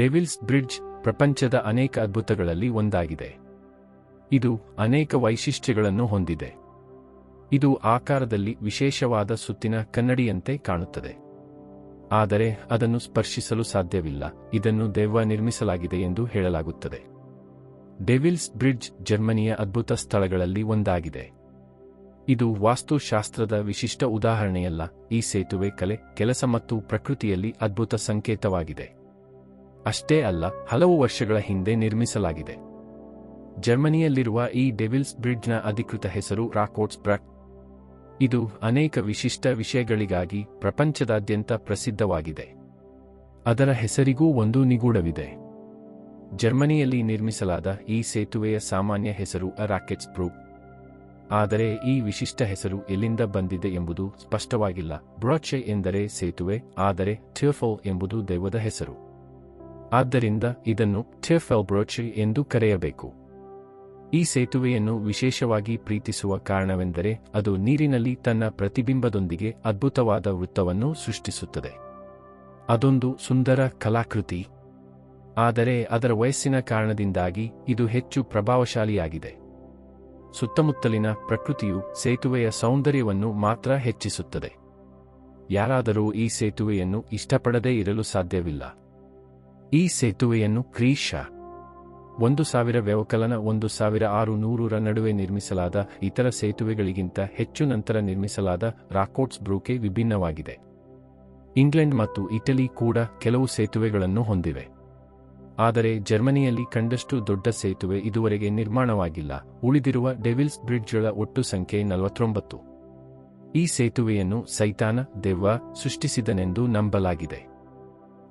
Devils bridge ಪ್ರಪಂಚದ ಅನೇಕ ಅದ್ಭುತಗಳಲ್ಲಿ ಒಂದಾಗಿದೆ. ಇದು ಅನೇಕ ವೈಶಿಷ್ಟ್ಯಗಳನ್ನು ಹೊಂದಿದೆ. ಇದು ಆಕಾರದಲ್ಲಿ ವಿಶೇಷವಾದ ಸುತ್ತಿನ ಕನ್ನಡಿಯಂತೆ ಕಾಣುತ್ತದೆ. ಆದರೆ ಅದನ್ನು ಸ್ಪರ್ಶಿಸಲು ಸಾಧ್ಯವಿಲ್ಲ. ಇದನ್ನು ದೆವ್ವ ನಿರ್ಮಿಸಲಾಗಿದೆ ಎಂದು ಹೇಳಲಾಗುತ್ತದೆ. ಡೆವಿಲ್ಸ್ ಬ್ರಿಡ್ಜ್ ಜರ್ಮನಿಯ ಅದ್ಭುತ ಸ್ಥಳಗಳಲ್ಲಿ ಒಂದಾಗಿದೆ. ಇದು ವಾಸ್ತುಶಾಸ್ತ್ರದ ವಿಶಿಷ್ಟ ಉದಾಹರಣೆಯಲ್ಲ. ಈ ಸೇತುವೆ ಕಲೆ, ಕೆಲಸ ಮತ್ತು ಪ್ರಕೃತಿಯಲ್ಲಿ ಅದ್ಭುತ ಸಂಕೇತವಾಗಿದೆ. ಅಷ್ಟೇ ಅಲ್ಲ, ಹಲವು ವರ್ಷಗಳ ಹಿಂದೆ ನಿರ್ಮಿಸಲಾಗಿದೆ. ಜರ್ಮನಿಯಲ್ಲಿರುವ ಈ ಡೆವಿಲ್ಸ್ ಬ್ರಿಡ್ಜ್ನ ಅಧಿಕೃತ ಹೆಸರು ರಾಕೋಟ್ಸ್ ಬ್ರಕ್ ಇದು ಅನೇಕ ವಿಶಿಷ್ಟ ವಿಷಯಗಳಿಗಾಗಿ ಪ್ರಪಂಚದಾದ್ಯಂತ ಪ್ರಸಿದ್ಧವಾಗಿದೆ. ಅದರ ಹೆಸರಿಗೂ ಒಂದು ನಿಗೂಢವಿದೆ. ಜರ್ಮನಿಯಲ್ಲಿ ನಿರ್ಮಿಸಲಾದ ಈ ಸೇತುವೆಯ ಸಾಮಾನ್ಯ ಹೆಸರು ರಾಕೆಟ್ಸ್ ಬ್ರೂ ಆದರೆ ಈ ವಿಶಿಷ್ಟ ಹೆಸರು ಎಲ್ಲಿಂದ ಬಂದಿದೆ ಎಂಬುದು ಸ್ಪಷ್ಟವಾಗಿಲ್ಲ. ಬ್ರಾಚೆ ಎಂದರೆ ಸೇತುವೆ, ಆದರೆ ಥಿಯೋಫೋ ಎಂಬುದು ದೈವದ ಹೆಸರು. ಆದ್ದರಿಂದ ಇದನ್ನು ಥಿಯೋಫೆಲ್ ಬ್ರೋಚೆ ಎಂದು ಕರೆಯಬೇಕು. ಈ ಸೇತುವೆಯನ್ನು ವಿಶೇಷವಾಗಿ ಪ್ರೀತಿಸುವ ಕಾರಣವೆಂದರೆ ಅದು ನೀರಿನಲ್ಲಿ ತನ್ನ ಪ್ರತಿಬಿಂಬದೊಂದಿಗೆ ಅದ್ಭುತವಾದ ವೃತ್ತವನ್ನು ಸೃಷ್ಟಿಸುತ್ತದೆ. ಅದೊಂದು ಸುಂದರ ಕಲಾಕೃತಿ. ಆದರೆ ಅದರ ವಯಸ್ಸಿನ ಕಾರಣದಿಂದಾಗಿ ಇದು ಹೆಚ್ಚು ಪ್ರಭಾವಶಾಲಿಯಾಗಿದೆ. ಸುತ್ತಮುತ್ತಲಿನ ಪ್ರಕೃತಿಯು ಸೇತುವೆಯ ಸೌಂದರ್ಯವನ್ನು ಮಾತ್ರ ಹೆಚ್ಚಿಸುತ್ತದೆ. ಯಾರಾದರೂ ಈ ಸೇತುವೆಯನ್ನು ಇಷ್ಟಪಡದೇ ಇರಲು ಸಾಧ್ಯವಿಲ್ಲ. ಈ ಸೇತುವೆಯನ್ನು ಕ್ರೀಶ ಒಂದು ಸಾವಿರ ವ್ಯವಕಲನ, ಒಂದು ಸಾವಿರ ಆರು ನೂರರ ನಡುವೆ ನಿರ್ಮಿಸಲಾದ ಇತರ ಸೇತುವೆಗಳಿಗಿಂತ ಹೆಚ್ಚು ನಂತರ ನಿರ್ಮಿಸಲಾದ ರಾಕೋಟ್ಸ್ ಬ್ರೂಕೆ ವಿಭಿನ್ನವಾಗಿದೆ. ಇಂಗ್ಲೆಂಡ್ ಮತ್ತು ಇಟಲಿ ಕೂಡ ಕೆಲವು ಸೇತುವೆಗಳನ್ನು ಹೊಂದಿವೆ. ಆದರೆ ಜರ್ಮನಿಯಲ್ಲಿ ಕಂಡಷ್ಟು ದೊಡ್ಡ ಸೇತುವೆ ಇದುವರೆಗೆ ನಿರ್ಮಾಣವಾಗಿಲ್ಲ. ಉಳಿದಿರುವ ಡೆವಿಲ್ಸ್ ಬ್ರಿಡ್ಜ್ಗಳ ಒಟ್ಟು ಸಂಖ್ಯೆ ನಲವತ್ತೊಂಬತ್ತು. ಈ ಸೇತುವೆಯನ್ನು ಸೈತಾನ ದೆವ್ವ ಸೃಷ್ಟಿಸಿದನೆಂದು ನಂಬಲಾಗಿದೆ.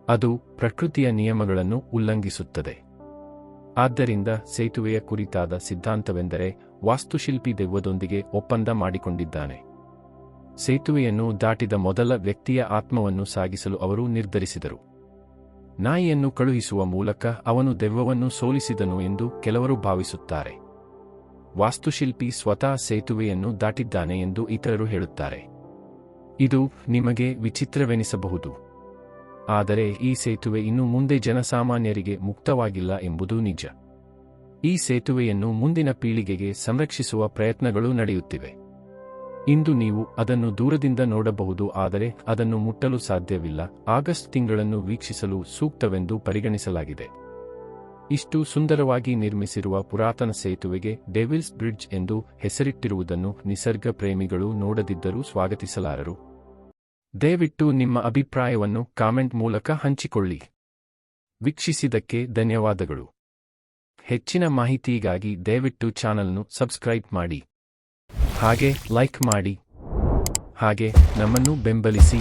ಅದು ಪ್ರಕೃತಿಯ ನಿಯಮಗಳನ್ನು ಉಲ್ಲಂಘಿಸುತ್ತದೆ. ಆದ್ದರಿಂದ ಸೇತುವೆಯ ಕುರಿತಾದ ಸಿದ್ಧಾಂತವೆಂದರೆ ವಾಸ್ತುಶಿಲ್ಪಿ ದೆವ್ವದೊಂದಿಗೆ ಒಪ್ಪಂದ ಮಾಡಿಕೊಂಡಿದ್ದಾನೆ. ಸೇತುವೆಯನ್ನು ದಾಟಿದ ಮೊದಲ ವ್ಯಕ್ತಿಯ ಆತ್ಮವನ್ನು ಸಾಗಿಸಲು ಅವರು ನಿರ್ಧರಿಸಿದರು. ನಾಯಿಯನ್ನು ಕಳುಹಿಸುವ ಮೂಲಕ ಅವನು ದೆವ್ವವನ್ನು ಸೋಲಿಸಿದನು ಎಂದು ಕೆಲವರು ಭಾವಿಸುತ್ತಾರೆ. ವಾಸ್ತುಶಿಲ್ಪಿ ಸ್ವತಃ ಸೇತುವೆಯನ್ನು ದಾಟಿದ್ದಾನೆ ಎಂದು ಇತರರು ಹೇಳುತ್ತಾರೆ. ಇದು ನಿಮಗೆ ವಿಚಿತ್ರವೆನಿಸಬಹುದು. ಆದರೆ ಈ ಸೇತುವೆ ಇನ್ನು ಮುಂದೆ ಜನಸಾಮಾನ್ಯರಿಗೆ ಮುಕ್ತವಾಗಿಲ್ಲ ಎಂಬುದು ನಿಜ. ಈ ಸೇತುವೆಯನ್ನು ಮುಂದಿನ ಪೀಳಿಗೆಗೆ ಸಂರಕ್ಷಿಸುವ ಪ್ರಯತ್ನಗಳು ನಡೆಯುತ್ತಿವೆ. ಇಂದು ನೀವು ಅದನ್ನು ದೂರದಿಂದ ನೋಡಬಹುದು, ಆದರೆ ಅದನ್ನು ಮುಟ್ಟಲು ಸಾಧ್ಯವಿಲ್ಲ. ಆಗಸ್ಟ್ ತಿಂಗಳನ್ನು ವೀಕ್ಷಿಸಲು ಸೂಕ್ತವೆಂದು ಪರಿಗಣಿಸಲಾಗಿದೆ. ಇಷ್ಟು ಸುಂದರವಾಗಿ ನಿರ್ಮಿಸಿರುವ ಪುರಾತನ ಸೇತುವೆಗೆ ಡೆವಿಲ್ಸ್ ಬ್ರಿಡ್ಜ್ ಎಂದು ಹೆಸರಿಟ್ಟಿರುವುದನ್ನು ನಿಸರ್ಗ ಪ್ರೇಮಿಗಳು ನೋಡದಿದ್ದರೂ ಸ್ವಾಗತಿಸಲಾರರು. ದಯವಿಟ್ಟು ನಿಮ್ಮ ಅಭಿಪ್ರಾಯವನ್ನು ಕಾಮೆಂಟ್ ಮೂಲಕ ಹಂಚಿಕೊಳ್ಳಿ. ವೀಕ್ಷಿಸಿದ್ದಕ್ಕೆ ಧನ್ಯವಾದಗಳು. ಹೆಚ್ಚಿನ ಮಾಹಿತಿಗಾಗಿ ದಯವಿಟ್ಟು ಚಾನಲ್ನ್ನು ಸಬ್ಸ್ಕ್ರೈಬ್ ಮಾಡಿ. ಹಾಗೆ ಲೈಕ್ ಮಾಡಿ. ಹಾಗೆ ನಮ್ಮನ್ನು ಬೆಂಬಲಿಸಿ.